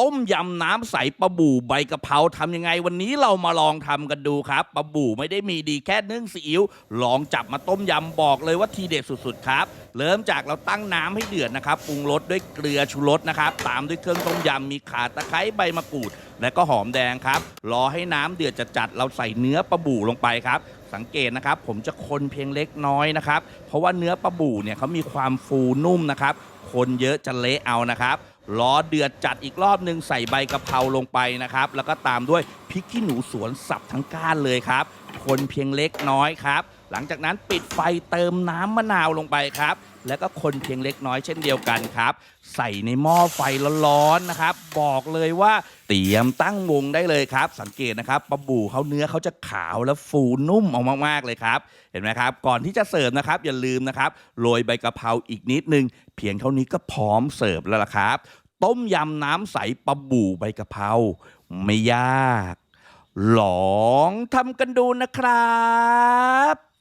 ต้มยำน้ำใสปลาบู่ใบกะเพราทำยังไง วันนี้เรามาลองทำกันดูครับปลาบู่ไม่ได้มีดีแค่นึ่งซีอิ๊วลองจับมาต้มยำบอกเลยว่าทีเด็ดสุดๆครับ เริ่มจากเราตั้งน้ำให้เดือดนะครับปรุงรสด้วยเกลือชูรสนะครับ ตามด้วยเครื่องต้มยำมีข่าตะไคร้ใบมะกรูด และก็หอมแดงครับ รอให้น้ำเดือดจัดๆเราใส่เนื้อปลาบู่ลงไปครับสังเกตนะครับผมจะคนเพียงเล็กน้อยนะครับ เพราะว่าเนื้อปลาบู่เนี่ยเขามีความฟูนุ่มนะครับ คนเยอะจะเละเอานะครับล้อเดือดจัดอีกรอบหนึ่งใส่ใบกะเพราลงไปนะครับ แล้วก็ตามด้วยพริกขี้หนูสวนสับทั้งก้านเลยครับ คนเพียงเล็กน้อยครับ หลังจากนั้นปิดไฟเติมน้ำมะนาวลงไปครับ แล้วก็คนเพียงเล็กน้อยเช่นเดียวกันครับ ใส่ในหม้อไฟร้อนๆนะครับ บอกเลยว่าเตรียมตั้งวงได้เลยครับ สังเกตนะครับปลาบู่เขาเนื้อเขาจะขาวและฟูนุ่มออกมากๆเลยครับ เห็นไหมครับ ก่อนที่จะเสิร์ฟนะครับ อย่าลืมนะครับโรยใบกะเพราอีกนิดนึง เพียงเท่านี้ก็พร้อมเสิร์ฟแล้วล่ะครับ ต้มยำน้ำใสปลาบู่ใบกะเพราไม่ยาก ลองทำกันดูนะครับ